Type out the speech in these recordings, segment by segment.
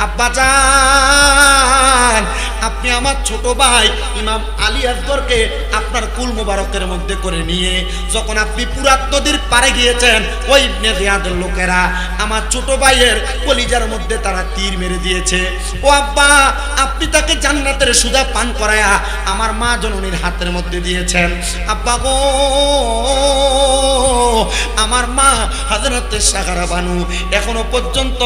আব্বা যান আপনি আমার ছোট ভাই ইমাম আলী আকবরকে আপনার কুল মুবারকের মধ্যে করে নিয়ে যখন আপনি পুরাত নদীর পারে গিয়েছেন, ওই ইবনে লোকেরা আমার ছোট ভাইয়ের কলিজার মধ্যে তারা তীর মেরে দিয়েছে। ও আব্বা, আপনি তাকে জান্নাতের সুদা পান করায়া আমার মা জননীর হাতের মধ্যে দিয়েছেন। আব্বা গো, আমার মা হাজরতে সাগারা বানু এখনও পর্যন্ত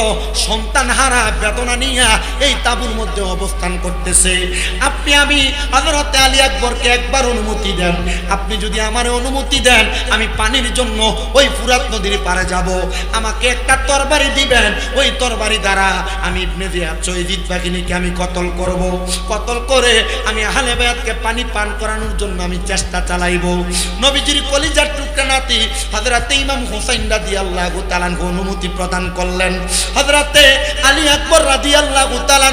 সন্তান হারা বেদনা নিয়ে এই তাবুর মধ্যে অবস্থান করতেছে। আপনি আমি হাজরতে আলী আকবরকে একবার অনুমতি দেন। আপনি যদি আমার অনুমতি দেন, আমি পানির জন্য ওই ফুরাত নদীর পারে যাব। আমাকে একটা তরবারি দিবেন। ওই তরবারি দ্বারা আমি ইবনে জিয়াদ শহীদ বাহিনীকে আমি কতল করব। কতল করে আমি আহলে বায়াতকে পানি পান করানোর জন্য আমি চেষ্টা চালাইব। নবীজির কলিজার টুকরা নাতি হযরতে ইমাম হুসাইন রাদিয়াল্লাহু তাআলা অনুমতি প্রদান করলেন। হাজরাতে আলী আকবর রাদিয়াল্লাহু তাআলা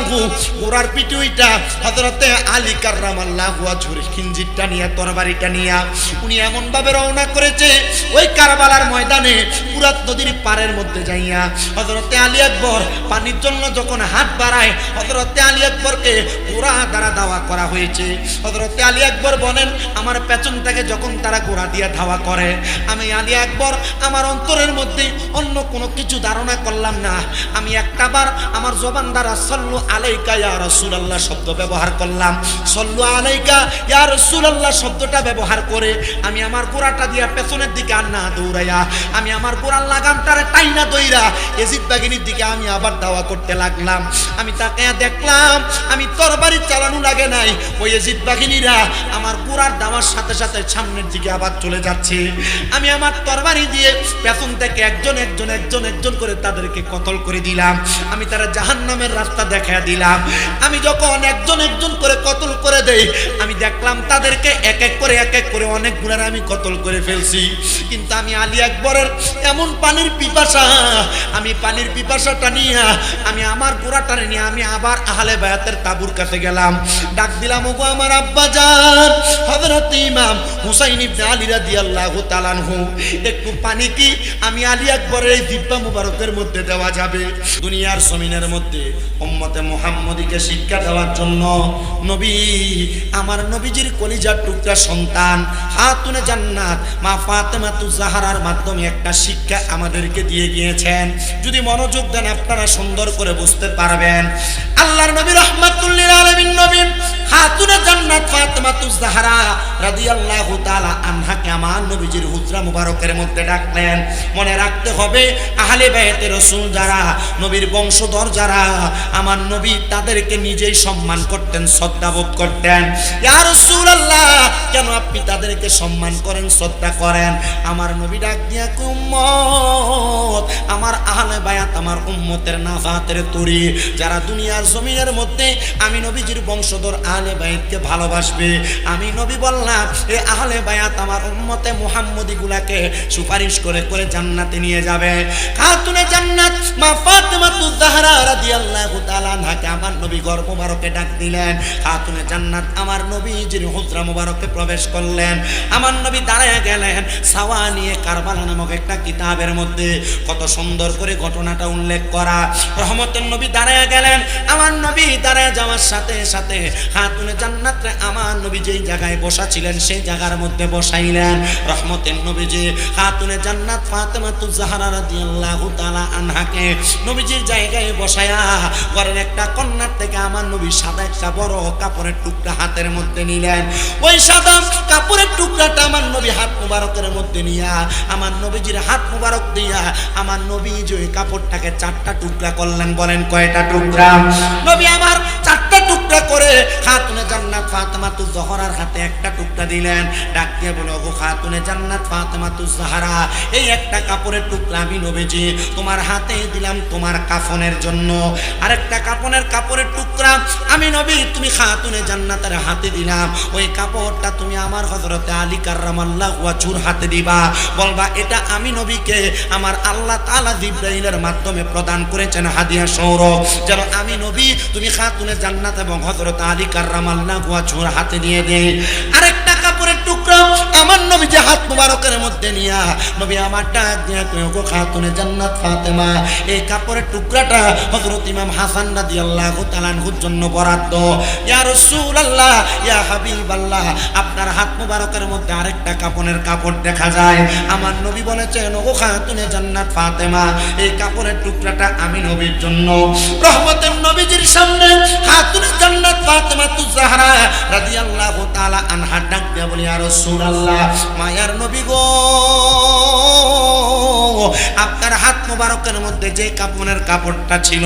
ঘোড়ার পিঠে উইটা হযরতে আলী কাররামাল্লাহু ওয়াজহুর খিনজিরটা নিয়ে তরবারিটা নিয়ে, উনি এমন ভাবে রওনা করেছে, ওই কারবালার ময়দানে পুরাত নদীর পাড়ের মধ্যে যাইয়া, হযরতে আলী আকবর পানির জন্য যখন হাত বাড়ায়, হযরতে আলী আকবরকে ঘোড়া দ্বারা দাওয়া করা হয়েছে। হযরতে আলী আকবর বলেন, আমার পেছন থেকে যখন তারা ঘোড়া দিয়ে ধাওয়া করে, আমি আলী আকবর, আমার অন্তরের মধ্যে অন্য কোনো কিছু ধারণা করলাম না। আমি একটাবার আমার জবান দ্বারা, সল্লু আলাইকা ইয়া রাসূলুল্লাহ শব্দ ব্যবহার করলাম। সল্লু আলাইকা ইয়া রাসূলুল্লাহ শব্দটা ব্যবহার করে আমি আমার গোড়াটা দিয়া পেছনের দিকে আর না দৌড়াইয়া, আমি আমার গোড়ার লাগামটারে টাইনা দইরা এজিদ বাগিনীর দিকে আমি আবার দাওয়া করতে লাগলাম। আমি তাকে দেখলাম, আমি তরবারি চালানো লাগে নাই। ওই এজিদ বাহিনীরা আমার গোড়ার দাওয়ার সাথে সাথে সামনের দিকে আবার চলে যাচ্ছে। আমি আমার তরবারি দিয়ে পেছন থেকে একজন একজন একজন একজন করে তাদেরকে কতল করে দিলাম। আমি তারা জাহান্নামের রাস্তা দেখা দিলাম। আমি যখন একজন একজন করে কতল করে দেই, আমি দেখলাম তাদেরকে এক এক করে, এক এক করে অনেক গুণার আমি কতল করে ফেলছি। কিন্তু আমি আলী আকবরের এমন পানির পিপাসা, আমি পানির পিপাসাটা নিয়ে, আমি আমার গোড়াটারে নিয়ে আমি আবার আহলে বায়াতের তাবুর কাছে গেলাম। ডাক দিলাম, ওগো আমার আব্বা যান হযরত ইমাম হুসাইন ইবনে আলী রাদিয়াল্লাহু তাআলা আনহু, একটু পানি কি আমি আলী আকবরের এই দিব্যা মুবারকের মধ্যে দেওয়া যাবে? দুনিয়ার জমিনের মধ্যে উম্মতে মুহাম্মদীকে শিক্ষা দেওয়ার জন্য নবী, আমার নবীজির কলিজার টুকরা সন্তান। হাতুনে জান্নাত। মা ফাতেমাতু জাহারার মাধ্যমে একটা শিক্ষা আমাদেরকে দিয়ে গিয়েছেন। যদি মনোযোগ দেন আপনারা সুন্দর করে বুঝতে পারবেন। আল্লাহর নবী রহমাতুল্লিল আলামিন নবী খাতুনে জান্নাত ফাতেমাতু জাহরা রাদিয়াল্লাহু তাআলা আনহাকে আমার নবীজির হুজরা মুবারকের মধ্যে ডাকলেন। মনে রাখতে হবে, আহলে রাসূল যারা, নবীর বংশধর যারা, আমার নবী তাদেরকে নিজেই সম্মান করতেন শ্রদ্ধা করতেন। ইয়া কেন আপনি তাদেরকে সম্মান করেন, শ্রদ্ধা করেন? আমার নবী ডাক দিয়া উম্মত, আমার আহলে বায়াত আমার উম্মতের নাফাতের তরি, যারা দুনিয়ার জমিনের মধ্যে আমি নবীজির বংশধর আহলে বায়াতকে ভালোবাসবে। আমি নবী বললাম, এ আহলে বায়াত আমার উম্মতে মুহাম্মদি গুলাকে সুপারিশ করে করে জান্নাতে নিয়ে যাবে। খাতুনে জান্নাত মা ফাতেমাতু জাহরা রাদিয়াল্লাহু তাআলা আনহাকে আমার নবী গর্ভ মুবারকে ডাক দিলেন। খাতুনে জান্নাত আমার নবীজির হুজরা মুবারকে প্রবেশ করলেন। আমার নবী দাঁড়ায় গেলেন সাওয়া নিয়ে কারবালা নামক একটা কিতাবের মধ্যে। কত সুন্দর করে ঘটনাটা উল্লেখ করা। রহমতের নবী দাঁড়ায় গেলেন। আমার নবী দাঁড়ায় যাওয়ার সাথে সাথে হাতুনে জান্নাতে আমার নবী যেই জায়গায় বসা ছিলেন সেই জায়গার মধ্যে বসাইলেন। রহমতের নবী যে হাতুনে জান্নাত ফাতেমাতু জাহরা রাদিয়াল্লাহু তাআলা আনহাকে নবীজির জায়গায় বসায়া ঘরের একটা কন্যার থেকে আমার নবী সাদা একটা বড় কাপড়ের টুকরা হাতের মধ্যে নিলেন। ওই সাদা কাপড়ের টুকরাটা আমার নবী হাত মুবারকের মধ্যে নিয়া, আমার নবীজির হাত মুবারক দিয়া আমার নবী যে কাপড়টাকে চারটা টুকরা করলেন, বলেন কয়টা টুকরা? নবী আমার চারটা টুকরা করে খাতুনে জান্নাত ফাতেমাতু জহরার হাতে একটা টুকরা দিলেন। ডাক দিয়ে বলো গো খাতুনে জান্নাত ফাতেমাতু জাহরা, এই একটা কাপড়ের টুকরা আমি নবীজি, তোমার হাতে দিলাম তোমার কাফনের জন্য। আরেকটা কাপনের কাপড়ের টুকরা আমি নবী, তুমি খাতুনে জান্নাতের হাতে দিলাম। ওই কাপড়টা তুমি আমার হযরতে আলী কাররামাল্লাহু ওয়াজহুর হাতে দিবা। বলবা, এটা আমি নবীকে আমার আল্লাহ তাআলা জিব্রাইলের মাধ্যমে প্রদান করেছেন, হাদিয়া সৌরভ। যেন আমি নবী, তুমি খাতুনে জান্নাত এবং হযরত আলী কাররামাল্লাহু ওয়াজহুর হাতে দিয়ে দেই। আরেকটা আমার নবী যে হাত মুবারকের মধ্যে নিয়া, নবী আমার ডাক দিয়া কই গো খাতুনে জান্নাত ফাতেমা, এই কাপড়ের টুকরাটা হযরত ইমাম হাসান রাদিয়াল্লাহু তাআলার জন্য বরাদ্দ। ইয়া রাসূলুল্লাহ, ইয়া হাবিবাল্লাহ, আপনার হাত মুবারকের মধ্যে আরেকটা কাপড়ের কাপড় দেখা যায়। আমার নবী বলেছেন ও খাতুনে জান্নাত ফাতেমা, এই কাপড়ের টুকরাটা আমি নবীর জন্য। রহমতের নবীজির সামনে খাতুনে জান্নাত ফাতেমা তু জাহরা রাদিয়াল্লাহু তাআলা আনহা ডাক দিয়া বলি আর আল্লাহ মায়ার নবী গো। আপনার হাত মোবারকের মধ্যে যে কাপড়ের কাপড়টা ছিল,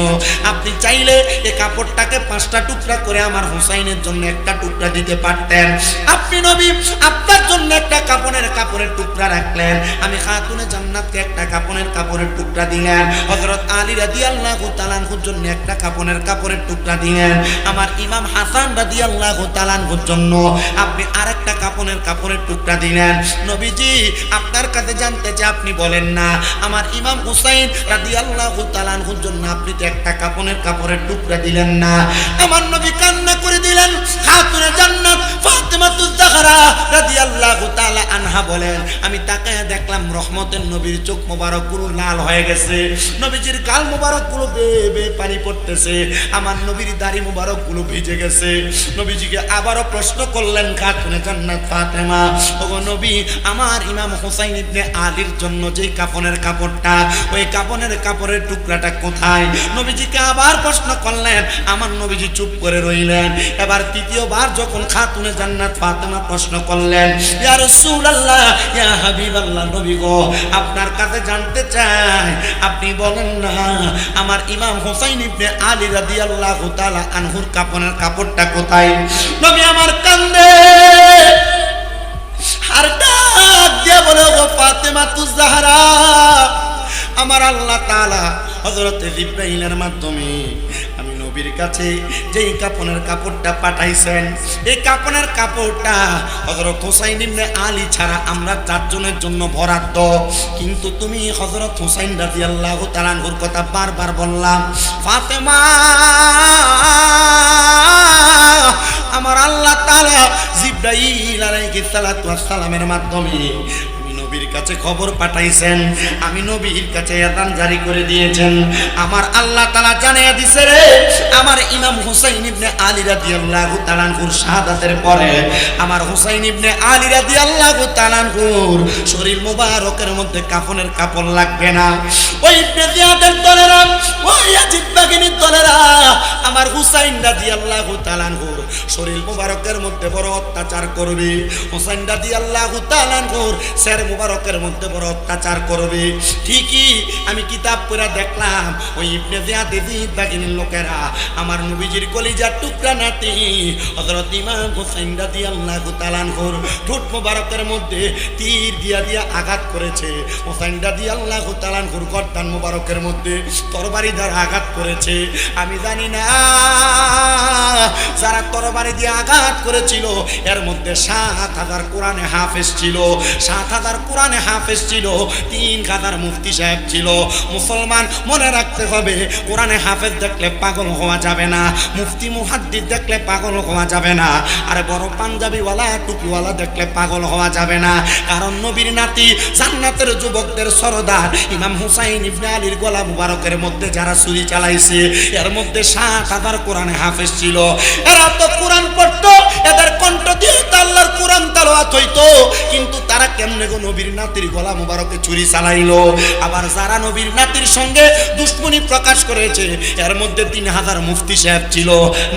আপনি চাইলে এই কাপড়টাকে পাঁচটা টুকরা করে আমার হুসাইনের জন্য একটা টুকরা দিতে পারতেন। আপনি নবী, আপনার জন্য একটা কাপড়ের কাপড়ের টুকরা রাখলেন। আমি খাতুনে জান্নাতকে একটা কাপড়ের কাপড়ের টুকরা দিলেন। হযরত আলী রাদিয়াল্লাহু তাআলার জন্য একটা কাপড়ের কাপড়ের টুকরা দিলেন। আমার ইমাম হাসান রাদিয়াল্লাহু তাআলার জন্য আপনি আরেকটা কাপড়ের কাপড়ের টুকরা দিলেন। নবীজি, আপনার কাছে জানতে যে আপনি বলেন না। আমার ইমাম হুসাইন রাদি আল্লাহ তালানহুর জন্য আপনি তো একটা কাপনের কাপড়ের টুকরা দিলেন না। আমার নবী কান্না করে দিলেন জান্নাত ফাতেমাতুজ জাহরা আল্লাহ তালা আনহা বলেন। আমি তাকায় দেখলাম রহমতের নবীর চোখ মোবারকগুলো লাল হয়ে গেছে। নবীজির গাল মোবারকগুলো বেয়ে পানি পড়তেছে। আমার নবীর দাড়ি মোবারকগুলো ভিজে গেছে। নবীজিকে আবারও প্রশ্ন করলেন, খাতুনে জান্নাত ফাতেমা। ওগো নবী, আমার ইমাম হুসাইন ইবনে আলীর জন্য যে কাপনের কাপড়টা, ওই কাপনের কাপড়ের টুকরাটা কোথায়? নবীজিকে আবার প্রশ্ন করলেন, আমার নবীজি চুপ করে রইলেন। এবার তৃতীয়বার যখন খাতুনে জান্নাত ফাতেমা প্রশ্ন করলেন, ইয়া রাসূলুল্লাহ, ইয়া হাবিবাল্লাহ, নবী আপনার কাছে জানতে চাই। আপনি বলেন না, আমার ইমাম হোসাইন ইবনে আলী রাদিয়াল্লাহু তাআলা আনহুর কাপনের কাপড়টা কোথায়? নবী আমার কান্দে। আর ডাক দিয়া বলে গো ফাতেমা তু জাহরা আমার আল্লাহ তাআলা হযরত ইব্রাহিমের মাধ্যমে নবীর কাছে, যেই কাপনের কাপড়টা পাঠাইছেন, এই কাপনের কাপড়টা হজরত হোসাইন ইবনে আলী ছাড়া আমরা চারজনের জন্য বরাদ্দ। কিন্তু তুমি হজরত হোসাইন রাদিয়াল্লাহু তাআলার কথা বারবার বললাম ফাতেমা, আমার আল্লাহ তালা জিব্রাইল আলাইহিস সালামের মাধ্যমে নবীর কাছে খবর পাঠাইছেন। আমি নবীর কাছে এদান জারি করে দিয়েছেন। আমার আল্লাহ তাআলা জানিয়ে দিছে রে, আমার ইমাম হুসাইন ইবনে আলী রাদিয়াল্লাহু তাআলার শাহাদাতের পরে আমার হুসাইন ইবনে আলী রাদিয়াল্লাহু তাআলার শরীর মুবারকের মধ্যে কাফনের কাপড় লাগবে না। ওই ইবনে জিয়াদের দলেরা ওই ইয়াজিদ বাগিনীর দলেরা, আমার হুসাইন রাদিয়াল্লাহু তাআলার শরীর মুবারকের মধ্যে বড় অত্যাচার করবে। হুসাইন রাদিয়াল্লাহু তাআলার শের মুবারকের মধ্যে বড় অত্যাচার করবে। ঠিকই আমি কিতাব পড়ে দেখলাম, ওই ইবনে জিয়াদ ইজিদ বাগিনীর লোকেরা আমার নবীজির কলিজার টুকরা নাতি, হযরত ইমাম হুসাইন রাদিয়াল্লাহু তাআলার ঠোঁট মুবারকের মধ্যে তীর দিয়া দিয়া আঘাত করেছে। হুসাইন রাদিয়াল্লাহু তাআলার গর্দান মুবারকের মধ্যে তরবারি দ্বারা আঘাত করেছে। আমি জানি না যারা তরবারি দিয়ে আঘাত করেছিল, এর মধ্যে সাত হাজার কোরআনে হাফেজ ছিল। সাত হাজার কোরআনে হাফেজ ছিল, তিন হাজার মুফতি সাহেব ছিল। মুসলমান মনে রাখতে হবে, কোরআনে হাফেজ দেখলে পাগল হওয়া যাবে না, মুফতি মুহাদ্দিদ দেখলে পাগল হওয়া যাবে না, আর বড় পাঞ্জাবিওয়ালা, টুপিওয়ালা দেখলে পাগল হওয়া যাবে না। কারণ নবীর নাতি জান্নাতের যুবকদের সরদার, ইমাম হুসাইন ইবনে আলীর গলা মুবারকের মধ্যে যারা ছুরি চালাইছে, এর মধ্যে সাত হাজার কোরআনে হাফেজ ছিল। এরা তো কোরআন পড়তো, এদের কণ্ঠ দিয়ে তো আল্লাহর কোরআন তালাওয়াত হইতো, কিন্তু তারা কেমনে গো নবীর নাতির গলা মুবারকে চুরি চালাইলো। আবার যারা নবীর নাতির সঙ্গে দুশ্মনী প্রকাশ করেছে, এর মধ্যে তিন হাজার মুফতি সাহেব ছিল।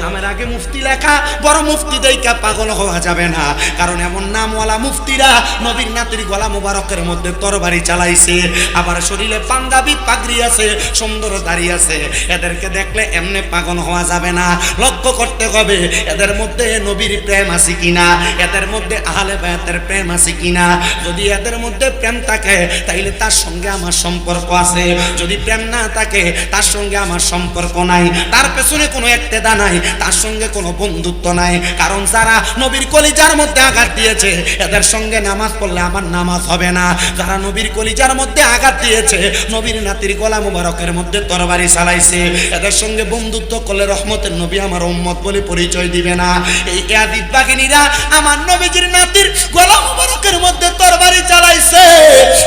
নামের আগে মুফতি লেখা, বড় মুফতি দেইকা পাগল হওয়া যাবে না। কারণ এমন নামওয়ালা মুফতিরা নবীর নাতির গলা মুবারকের মধ্যে তরবারি চালাইছে। আবার শরীরে পাঞ্জাবি পাগড়ি আছে, সুন্দর দাঁড়িয়ে আছে। এদেরকে দেখলে এমনি পাগল হওয়া যাবে না। লক্ষ্য করতে হবে, এদের মধ্যে নবীর প্রেম আছে কিনা? এদের মধ্যে আহলে বায়াতের প্রেম আছে কিনা? যদি এদের মধ্যে প্রেম থাকে, তাইলে তার সঙ্গে আমার সম্পর্ক আছে। যদি প্রেম না থাকে, তার সঙ্গে আমার সম্পর্ক নাই। তার পেছনে কোনো একতেদা নাই, তার সঙ্গে কোনো বন্ধুত্ব নাই। কারণ যারা নবীর কলিজার মধ্যে আঘাত দিয়েছে, এদের সঙ্গে নামাজ পড়লে আমার নামাজ হবে না। যারা নবীর কলিজার মধ্যে আঘাত দিয়েছে, নবীর নাতির গলা মুবারকের মধ্যে তরবারি চালাইছে, এদের সঙ্গে বন্ধুত্ব করলে রহমতের নবী আমার উম্মত বলে পরিচয় দিবে না। এই ইয়াদিদ বাহিনীরা আমার নবীজির নাতির গলা মুবারকের মধ্যে তরবারি চালাইছে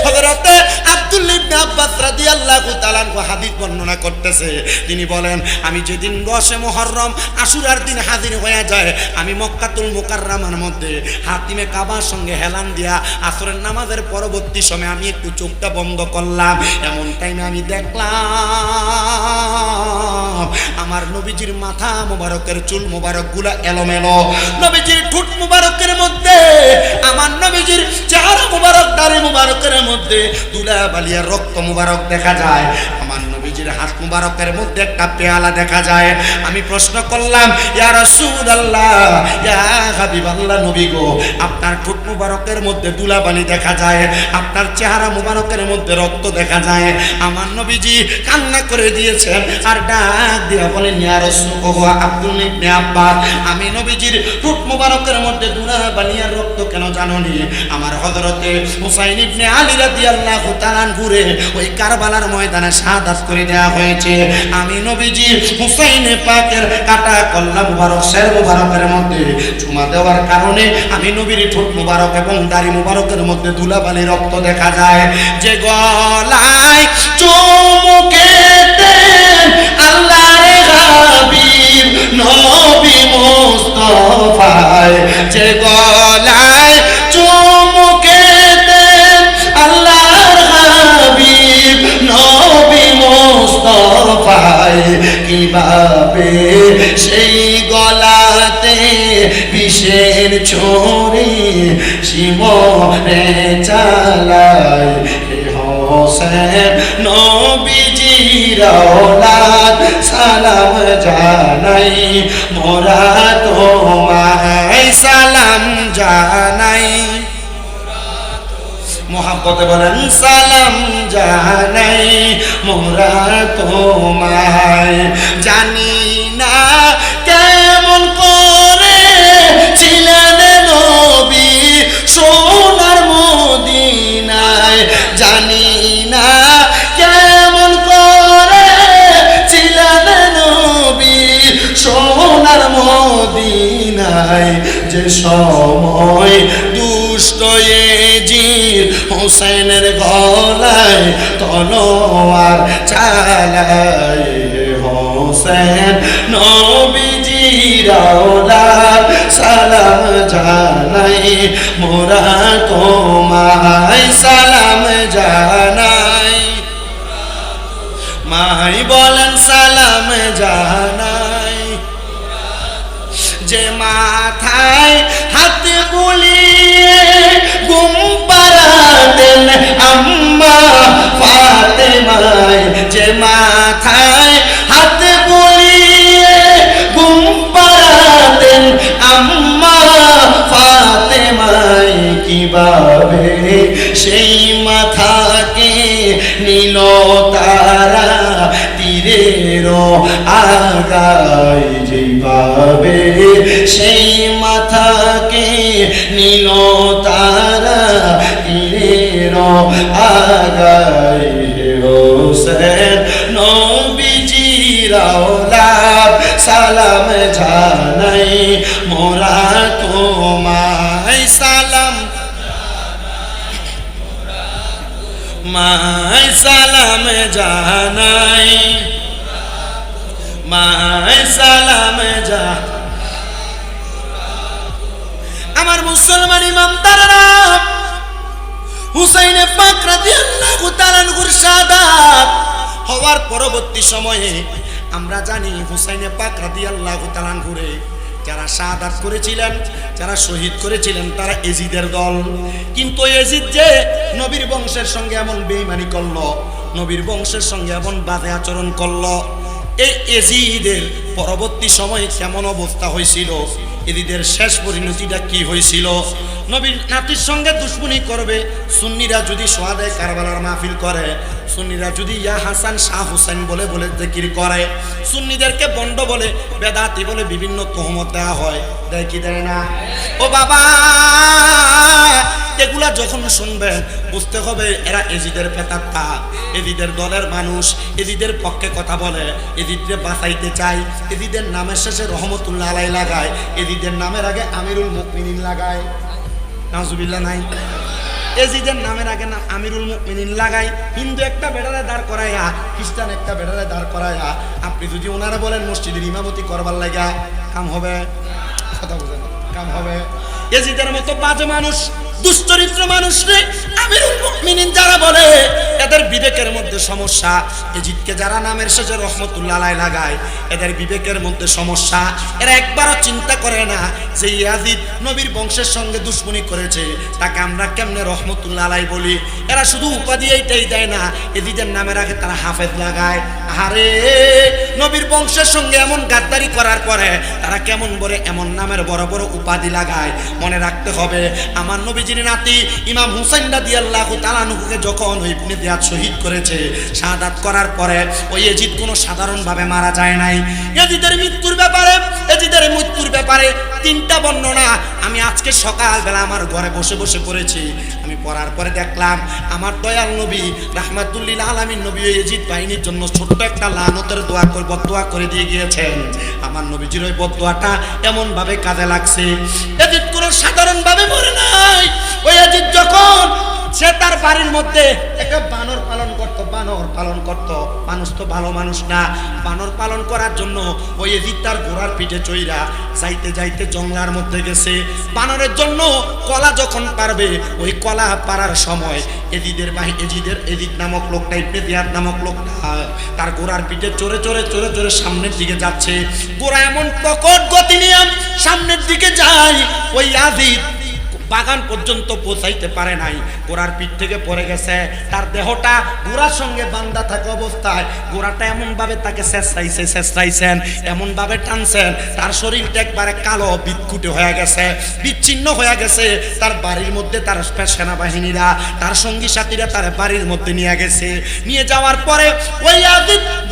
হযরতে আব্দুল্লাহ ইবনে আব্বাস রাদিয়াল্লাহু তাআলা হাদিস বর্ণনা করতেছে। তিনি বলেন, আমি যেদিন দশে মুহররম আশুরার দিন হাজির হয়ে যায়, আমি মক্কাতুল মুকাররামার মধ্যে হাতিমে কাবার সঙ্গে হেলান দিয়া আসরের নামাজের পরবর্তী সময় আমি একটু চোখটা বন্ধ করলাম। এমন টাইমে আমি দেখলাম, আমার নবীজির মাথা মোবারকের চুল মোবারকগুলা এলোমেলো। নবীজির ঠোঁট মোবারকের মধ্যে আমার নবীজির মধ্যে দুলা বালিয়ার রক্ত মুবারক দেখা যায়। আমার নবীজির হাত মুবারকের মধ্যে একটা পেয়ালা দেখা যায়। আমি প্রশ্ন করলাম, ইয়া রাসূলুল্লাহ, ইয়া হাবিবাল্লাহ নবী গো, আপনার মুবারকের মধ্যে দুলাবালি দেখা যায়, আপনার চেহারা মুবারকের মধ্যে রক্ত দেখা যায়। আমার নবীজি কান্না করে দিয়েছেন, আর ডাক দিয়া বলেন আব্দুল ইবনে আব্বাস, আমি নবীজির ঠোঁট মুবারকের মধ্যে দুলাবালি আর রক্ত কেন জানোনি? আমার হযরতে হুসাইন ইবনে আলী রাদিয়াল্লাহু তাআলা ঘুরে ওই কারবালার ময়দানে শাহাদাত করে দেওয়া হয়েছে। আমি নবীজি হুসাইন পাকের কাটা কল্লা মুবারক, শের মুবারকের মধ্যে চুমা দেওয়ার কারণে আমি নবীর ঠোঁট মুবারক এবং দাড়ি মুবারকের মধ্যে ধুলাবালি রক্ত দেখা যায়। যে গলায় চুমুকে জানাই মোরা তোমায় সালাম জানাই। মোহাম্মতে বলেন সালাম জানাই মোরা তোমায় জানি না। তলোয়ার চালাই হোসেন। নবীজিরাওলার সালাম জানাই মোরা তোমায় সালাম জানাই। মাই বলেন সালাম জানাই। ফাতেমায় যে মাথায় হাত বুলিয়ে গুম পারাতেন আম্মা ফাতেমায় কীভাবে? সেই মাথাকে নীল তারা তীরের আগায় যেভাবে। সেই মাথাকে নবীজির সালাম জানাই মোরা তোমায়, সালাম মায় সালাম জানাই মায় সালাম যা আমার মুসলমান ইমাম তারা হুসাইনে পাক রাদিয়াল্লাহু তাআলা শাহাদাত হওয়ার পরবর্তী সময়ে আমরা জানি হুসাইনে পাক আল্লাহ তালান ঘুরে যারা শাহাদ করেছিলেন, যারা শহীদ করেছিলেন, তারা এজিদের দল। কিন্তু এজিদ যে নবীর বংশের সঙ্গে এমন বেইমানি করল, নবীর বংশের সঙ্গে এমন বাধে আচরণ করল এই এজিদের পরবর্তী সময়ে কেমন অবস্থা হয়েছিল? এদিদের শেষ পরিণতিটা কি হয়েছিল? নবীর নাতির সঙ্গে দুশ্মনী করবে, সুন্নিরা যদি সোয়াদে কারবালার মাহফিল করে, সুন্নিরা যদি ইয়া হাসান, শাহ হুসেন বলে বলে জিকির করে, সুন্নিদেরকে বন্ড বলে, বেদাতি বলে বিভিন্ন তহমত দেওয়া হয়। দেয় কি দেয় না? ও বাবা! এগুলা যখন শুনবেন বুঝতে হবে এরা এজিদের পেতাত্তা এজিদের দলের মানুষ, এজিদের পক্ষে কথা বলে, এজিদকে বাঁচাইতে চায়। এজিদের নামের শেষে রহমতুল্লাহ আলাই লাগায়। এজিদের নামের আগে আমিরুল মুকমিনিন লাগায়। নাজুবিল্লা নাই। এজিদের নামের আগে না আমিরুল মুকমিনিন লাগাই হিন্দু একটা বেড়ারে দাঁড় করাইয়া খ্রিস্টান একটা বেড়ারে দাঁড় করাইয়া আপনি যদি ওনারা বলেন মসজিদের ইমামতি করবার লাগা কাম হবে। কথা বুঝেন কাম হবে। এজিদের মতো বাজে মানুষ দুশ্চরিত্র মানুষ রে। আমিরুল যারা বলে, এদের বিবেকের মধ্যে সমস্যা। এজিদকে যারা নামের রহমতুল্লাহ লাগায়, এদের বিবেকের মধ্যে সমস্যা। এরা একবারও চিন্তা করে না যে ইয়াজিদ নবীর বংশের সঙ্গে দুশ্মনী করেছে। তাকে আমরা কেমনে রহমতুল্লাহ বলি? এরা শুধু উপাধি এইটাই দেয় না, এজিদের নামের আগে তারা হাফেজ লাগায়। আরে নবীর বংশের সঙ্গে এমন গাদ্দারি করার পরে তারা কেমন বলে এমন নামের বড় বড় উপাধি লাগায়। মনে রাখতে হবে, আমার নবীজির নাতি ইমাম হুসাইন রাদি সাধারণভাবে তিনটা বর্ণনা আমি আজকে সকালবেলা আমার ঘরে বসে বসে পড়েছি। আমি পড়ার পরে দেখলাম, আমার দয়াল নবী রাহমাতুল্লিল আলামিন নবী এজিদ বাহিনীর জন্য ছোট্ট একটা লানতের দোয়া করে বদোয়া করে দিয়ে গিয়েছেন। আমার নবীজির ওই বদোয়াটা এমন ভাবে কাজে লাগছে। এজিদ কোনো সাধারণ ভাবে মরে নাই। ওই এজিদ যখন সে তার বাড়ির মধ্যে একটা বানর পালন করত, বানর পালন করত। মানুষ তো ভালো মানুষ না। বানর পালন করার জন্য ওই এদিক তার ঘোড়ার পিঠে চইরা যাইতে যাইতে জঙ্গলার মধ্যে গেছে। বানরের জন্য কলা যখন পারবে, ওই কলা পারার সময় এদিদের বাহি এজিদের এদিক নামক লোকটা ইবনেদিয়ার নামক লোকটা, তার ঘোড়ার পিঠে চড়ে চড়ে চড়ে চড়ে সামনের দিকে যাচ্ছে। ঘোড়া এমন প্রকট গতি নিয়ে সামনের দিকে যায়। ওই আজিদ বাগান পর্যন্ত পৌঁছাইতে পারে নাই। ঘোড়ার পিঠ থেকে পড়ে গেছে। তার দেহটা ঘোড়ার সঙ্গে বান্ধা থাকা অবস্থায় ঘোড়াটা এমনভাবে তাকে চেষ্টাইছে চেষ্টাইছেন এমনভাবে টানছেন, তার শরীরটা একবারে কালো বিৎকুটে হয়ে গেছে, বিচ্ছিন্ন হয়ে গেছে। তার বাড়ির মধ্যে তার সেনাবাহিনীরা, তার সঙ্গী সাথীরা তার বাড়ির মধ্যে নিয়ে গেছে। নিয়ে যাওয়ার পরে ওই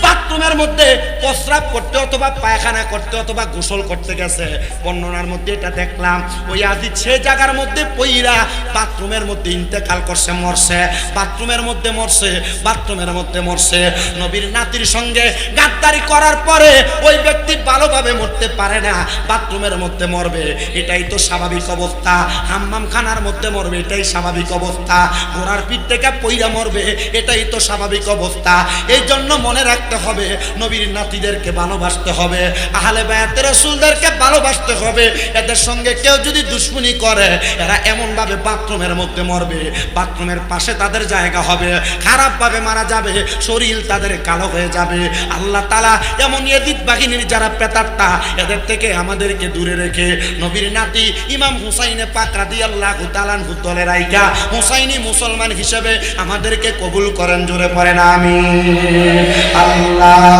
বাথরুমের মধ্যে প্রস্রাব করতে অথবা পায়খানা করতে অথবা গোসল করতে গেছে। বর্ণনার মধ্যে এটা দেখলাম। ওই আদিত সে জায়গার মধ্যে পইরা বাথরুমের মধ্যে ইন্তেকাল করছে, মরছে। বাথরুমের মধ্যে মরছে, বাথরুমের মধ্যে মরছে। নবীর নাতির সঙ্গে গাদ্দারি করার পরে ওই ব্যক্তি ভালোভাবে মরতে পারে না, বাথরুমের মধ্যে মরবে। এটাই তো স্বাভাবিক অবস্থা। হাম্মাম খানার মধ্যে মরবে, এটাই স্বাভাবিক অবস্থা। ঘোড়ার পিঠ থেকে পইরা মরবে, এটাই তো স্বাভাবিক অবস্থা। এই জন্য মনে রাখতে হবে, নবীর নাতিদেরকে ভালোবাসতে হবে। আহলে বায়াতের রসুলদেরকে ভালোবাসতে হবে। এদের সঙ্গে কেউ যদি দুশ্মনী করে, এরা এমন ভাবে বাথরুমের মধ্যে মরবে। বাথরুমের পাশে তাদের জায়গা হবে। খারাপ ভাবে মারা যাবে। শরীর তাদের কালো হয়ে যাবে। আল্লাহ তালা এমন এদিত বাহিনীর যারা পেতারটা এদের থেকে আমাদেরকে দূরে রেখে নবীর নাতি ইমাম হুসাইনে পাকরা দিয়ে আল্লাহ তালান দলে রাইকা হুসাইনি মুসলমান হিসেবে আমাদেরকে কবুল করেন, জোরে পড়ে না আমি আল্লাহ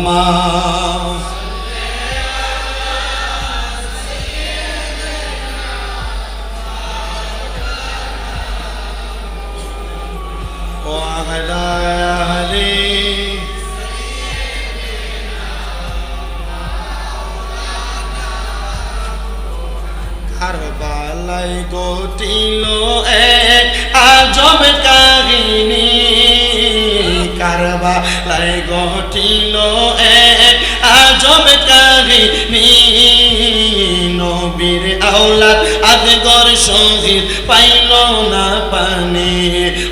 আওলাদ আদগর শহীদ পাইল না পানি।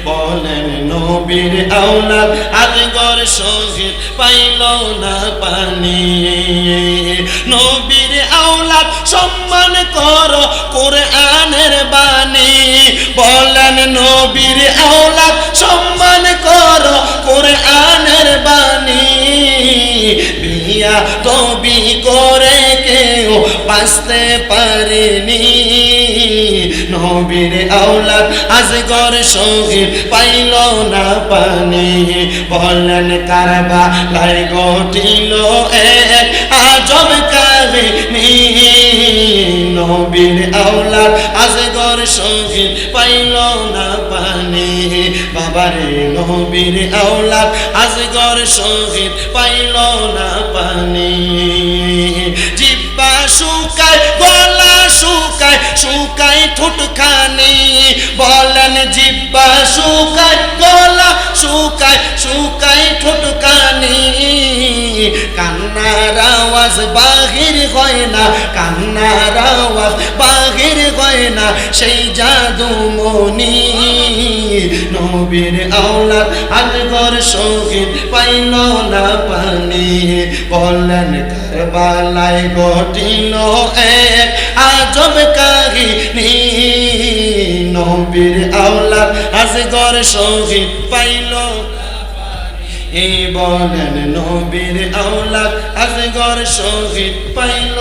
বলেন নবীর আওলাদ আদগর শহীদ পাইল না পানি। নবীর আওলাদ সম্মান কর কোরআনের বাণী। বলেন নবীর আওলাদ সম্মান কর কোরআনের বাণী। বিয়া তবি করে বাঁচতে পারেনি। নবীর আওলাদ আজগর শহীদ পাইল না পানি। বললেন কারবা লাই গঠিল এক আজব কাহিনী। নবীর আওলাদ আজগর শহীদ পাইল না পানি। বাবারে নবীর আওলাদ আজগর শহীদ পাইল না পানি। কান্নার আওয়াজ বাহির হয় না, কান্নার আওয়াজ বাহির হয় না। সেই জাদু মনি নবীর আওলাদ আলগর শহীদ পাইল না পানি। বললেন, কারবালায় ঘটিল এক আজব কাহিনী। নবীর আওলাদ আজগর শহীদ পাইল এই বলেন নবীর আওলাদ আজগর শহীদ পাইল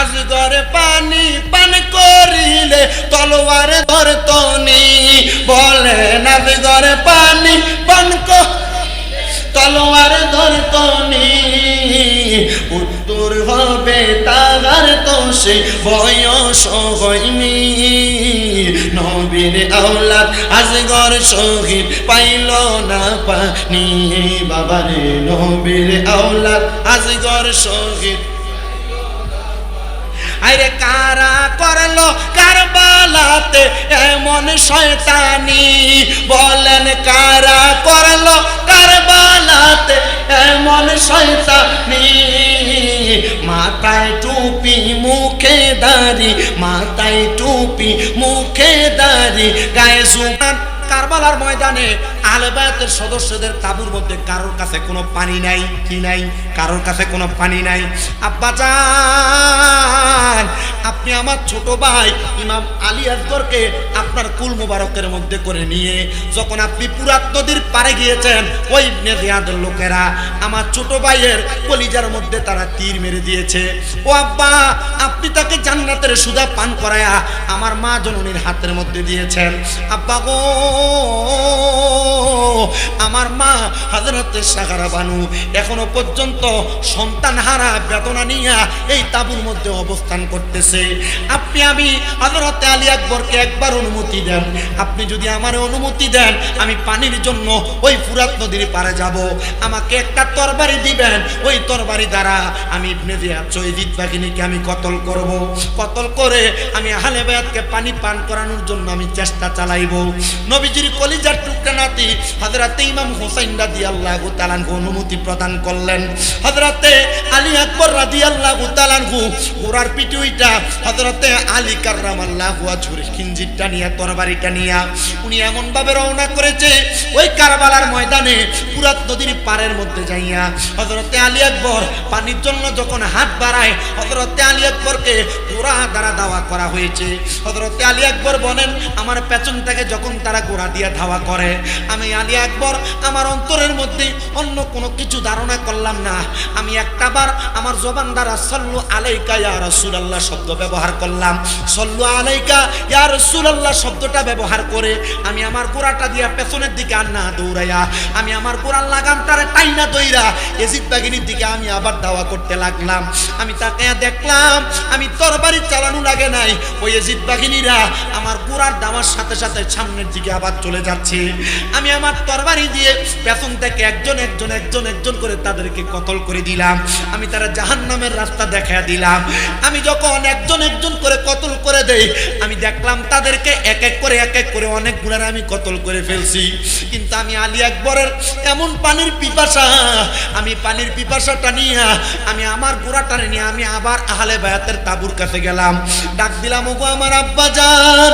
আজগরে পানি পান করিলে তলোয়ার ধরত নি বলেন আজগরে পানি পান তলোয়ার ধরত নি উত্তর হবে তাগার তো সে বয়স হয়নি নবীর আওলাদ আজগর শহীদ পাইল না পানি বাবারে নবীর আওলাদ আজগর শহীদ আরে কারা করল কারবালাতে? এমন শয়তানি। বলেন কারা করল কারবালাতে? এমন শয়তানি। মাথায় টুপি, মুখে দাড়ি। মাথায় টুপি, মুখে দাড়ি। গায়ে সুগান কারবালার ময়দানে আলবায়াতের সদস্যদের তাবুর মধ্যে কারোর কাছে কোনো পানি নাই, কি নাই? কারোর কাছে কোনো পানি নাই। আব্বা যান, আপনি আমার ছোট ভাই ইমাম আলী আসগরকে আপনার কুল মুবারকের মধ্যে করে নিয়ে যখন আপনি পুরাত নদীর পারে গিয়েছেন, ওই নেদিয়াদের লোকেরা আমার ছোট ভাইয়ের কলিজার মধ্যে তারা তীর মেরে দিয়েছে। ও আব্বা, আপনি তাকে জান্নাতের সুদা পান করায়া আমার মা জননীর হাতের মধ্যে দিয়েছেন। আব্বা গো, আমার মা হাজরতের সাগারা বানু এখনও পর্যন্ত সন্তান হারা বেদনা নিয়ে এই তাবুর মধ্যে অবস্থান করতেছে। আপনি আমি হজরতে আলী আকবরকে একবার অনুমতি দেন। আপনি যদি আমার অনুমতি দেন, আমি পানির জন্য ওই ফুরাত নদীর পারে যাব। আমাকে একটা তরবারি দিবেন। ওই তরবারি দ্বারা আমি ইবনে জিয়াদ বাহিনীকে আমি কতল করব। কতল করে আমি আহলে বায়াতকে পানি পান করানোর জন্য আমি চেষ্টা চালাইব। নবীজির কলিজার টুকরা নাতি হযরতে ইমাম হোসেন রাদিয়াল্লাহু তাআলাকে অনুমতি প্রদান করলেন। হযরতে আলী আকবর রাজি আল্লাহ তালানহু ঘোড়ার পিটি ওইটা হজরতে আলী কার্রাম আল্লাহ ছুরি খিনজিরটা নিয়ে, তরবারিটা নিয়ে, উনি এমনভাবে রওনা করেছে, ওই কারবালার ময়দানে পুরাত নদীর পারের মধ্যে যাইয়া হজরতে আলী আকবর পানির জন্য যখন হাত বাড়ায় হজরতে আলী আকবরকে ঘোড়া দ্বারা দাওয়া করা হয়েছে। হযরতে আলী আকবর বলেন, আমার পেছন থেকে যখন তারা ঘোড়া দিয়ে ধাওয়া করে, আমি আলী আকবর, আমার অন্তরের মধ্যে অন্য কোনো কিছু ধারণা করলাম না। আমি একটা বার আমার জবান দ্বারা, সল্লু আলাইকা ইয়া রাসূলুল্লাহ শব্দ ব্যবহার করলাম। সল্লু আলাইকা ইয়া রাসূলুল্লাহ শব্দটা ব্যবহার করে আমি আমার গোড়াটা দিয়া পেছনের দিকে আন্না দৌড়াইয়া, আমি আমার গোড়ার লাগামটারে টাইনা দইরা এজিদ বাগিনীর দিকে আমি আবার দাওয়া করতে লাগলাম। আমি তাকে দেখলাম, আমি তরবারি চালানো লাগে নাই। ওই এজিদ বাহিনীরা আমার গোড়ার দামার সাথে সাথে সামনের দিকে আবার চলে যাচ্ছে। আমি আমার তরবারি দিয়ে পেছন থেকে একজন একজন একজন একজন করে তাদেরকে কতল করে দিলাম। আমি তারা জাহান নামের রাস্তা দেখা দিলাম। আমি যখন একজন একজন করে কতল করে দেই, আমি দেখলাম তাদেরকে এক এক করে এক এক করে অনেক গুণার আমি কতল করে ফেলছি। কিন্তু আমি আলী আকবরের এমন পানির পিপাসা, আমি পানির পিপাসাটা নিয়ে, আমি আমার গোড়াটারে নিয়ে আমি আবার আহলে বায়াতের তাবুর কাছে গেলাম। ডাক দিলাম, ওগো আমার আব্বা যান।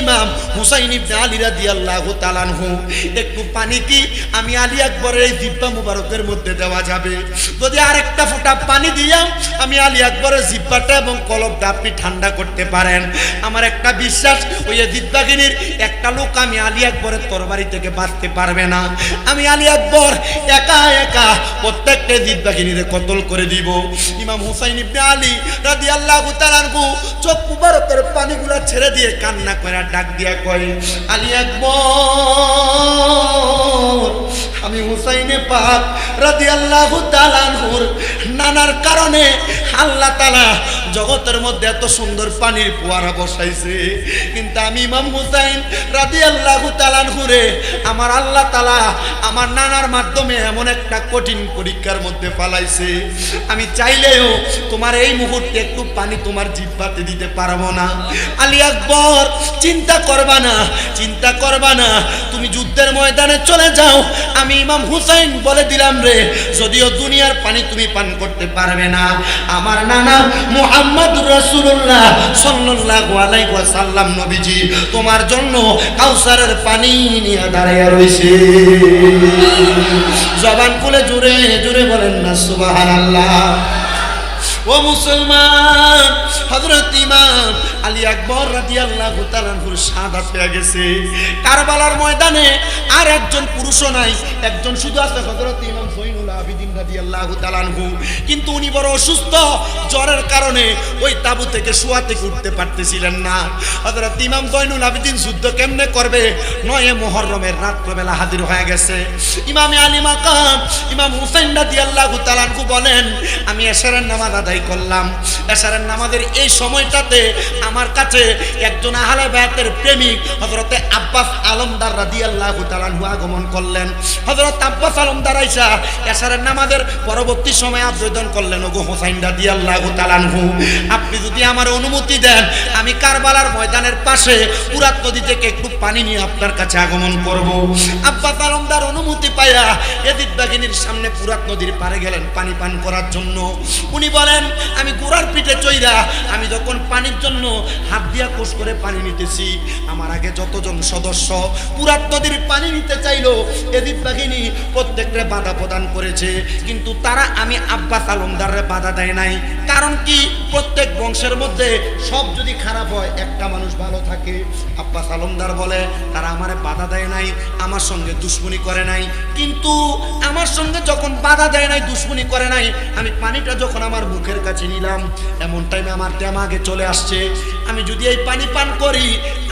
ইমাম হুসাইন ইবনে আলী রাদিয়াল্লাহু তাআলা আনহু, একটু পানি কি? আমি আলী আকবরের এই জিব্বা মুবারকের মধ্যে দেওয়া যাবে। যদি আরেকটা ফোঁটা পানি আমি আলী আকবরের জিব্বাটা এবং কলবটা আপনি ঠান্ডা করতে পারেন। আমার একটা বিশ্বাস, ওই জিদ্দাগিনীর একটা লোক আমি আলী আকবরের তরবারি থেকে বাঁচতে পারবে না। আমি আলী আকবর একা একা প্রত্যেকটা জিদ্দাগিনীরে কতল করে দিব। ইমাম হুসাইন ইবনে আলী রাদি আল্লাহ তালানকু চোখ মুবারকের পানিগুলা ছেড়ে দিয়ে কান্না করে ডাক দিয়া কয়, আলী একবার আমি হুসাইনে পাক রাদি আল্লাহ তালানহুর নানার কারণে আল্লাহ তালা জগতের মধ্যে এত সুন্দর পানির ফোয়ারা বসাইছে। কিন্তু আমি ইমাম হুসাইন রাদি আল্লাহ তালানহুরে আমার আল্লাহ তালা আমার নানার মাধ্যমে এমন একটা কঠিন পরীক্ষার মধ্যে ফালাইছে। আমি চাইলেও তোমার এই মুহূর্তে একটু পানি তোমার জিব্বাতে দিতে পারব না। আলী আকবর, চিন্তা করবা না, চিন্তা করবা না। তুমি যুদ্ধের ময়দানে চলে যাও। আমি ইমাম হুসাইন বলে দিলাম রে, যদিও দুনিয়ার পানি তুমি পান করতে পারবে না। আমার নানা মুহাম্মদ নবীজি, তোমার জন্য কাউসারের পানি নিয়ে দাঁড়িয়ে রইছে জবান খুলে জুড়ে জুড়ে বলেন না, সুবহানাল্লাহ। ও মুসলমান, হযরত ইমাম আলী আকবর রাদিয়াল্লাহু তাআলার শাহাদাত হয়ে গেছে। কারবালার ময়দানে আর একজন পুরুষও নাই, একজন শুধু আছে হযরত ইমাম জৈনুল আবিদিন রাদিয়াল্লাহু তাআলাহু কিন্তু উনি বড় অসুস্থ। জ্বরের কারণে ওই তাবু থেকে শোয়া উঠতে পারতেছিলেন না। হযরত ইমাম জৈনুল আবিদিন যুদ্ধ কেমনে করবে? নয় মুহররমের রাত্রবেলা হাজির হয়ে গেছে। ইমামে আলী মাকাম, ইমাম হুসাইন রাদিয়াল্লাহু তাআলাহু বলেন, আমি এশারের নামাজ আদায় করলাম। এশারের নামাজের এই সময়টাতে আমার কাছে একজন আহলে বায়াতের প্রেমিক হযরতে আব্বাস আলমদার রাদিয়াল্লাহু তাআলাহু আগমন করলেন। হযরত আব্বাস আলমদার আইসা এশারের নামাজের পরবর্তী সময় আবেদন করলেন, ওগো হোসাইন রাদিয়াল্লাহু তাআলাহু আপনি যদি আমার অনুমতি দেন, আমি কারবালার ময়দানের পাশে পুরাত নদী থেকে একটু পানি নিয়ে আপনার কাছে আগমন করব। আব্বাস আলমদার অনুমতি পাইয়া এদিক বাগিনীর সামনে পুরাত নদীর পারে গেলেন পানি পান করার জন্য। উনি বলেন, আমি গোড়ার পিঠে চইরা আমি যখন পানির জন্য হাত দিয়া কোষ করে পানি নিতেছি, আমার আগে যতজন সদস্য পুরাত নদীর পানি নিতে চাইলো, এদিক বাগিনী প্রত্যেকটা বাধা প্রদান করেছে। কিন্তু তারা আমি আব্বাস আলমদারে বাধা দেয় নাই। কারণ কি? প্রত্যেক বংশের মধ্যে সব যদি খারাপ হয়, একটা মানুষ ভালো থাকে। আব্বাস আলমদার বলে, তারা আমারে বাধা দেয় নাই, আমার সঙ্গে দুশ্মনী করে নাই। কিন্তু আমার সঙ্গে যখন বাধা দেয় নাই, দুশ্মনী করে নাই, আমি পানিটা যখন আমার মুখের কাছে নিলাম, এমন টাইমে আমার দেমাগে চলে আসছে। আমি যদি এই পানি পান করি,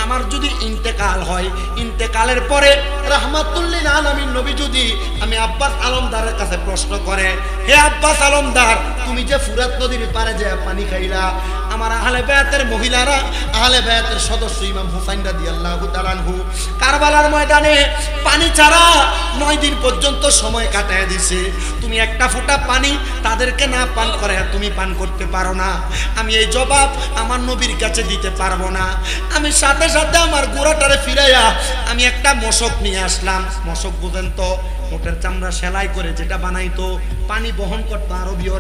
আমার যদি ইন্তেকাল হয়, ইন্তেকালের পরে রাহমাতুল্লিন আলমীর নবী যদি আমি আব্বাস আলমদারের কাছে প্রশ্ন করে, হে আব্বাস আলমদার, তুমি যে ফুরাত নদীর পারে যে পানি খাইলা আমার আহলে বায়াতের মহিলারা, আহলে বায়াতের সদস্য ইমাম হুসাইন রাদিয়াল্লাহু তাআলাহু কারবালার ময়দানে পানি ছাড়া নয় দিন পর্যন্ত সময় কাটায় দিছে। তুমি একটা ফোঁটা পানি তাদেরকে না পান করে, তুমি পান করতে পারো না। আমি এই জবাব আমার নবীর কাছে দিতে পারব না। আমি সাথে সাথে আমার গোড়াটারে ফিরাইয়া আমি একটা মশক নিয়ে আসলাম। মশক বুঝেন তো, মোটের চামড়া সেলাই করে যেটা বানাইতো, পানি বহন করতো আরবীয়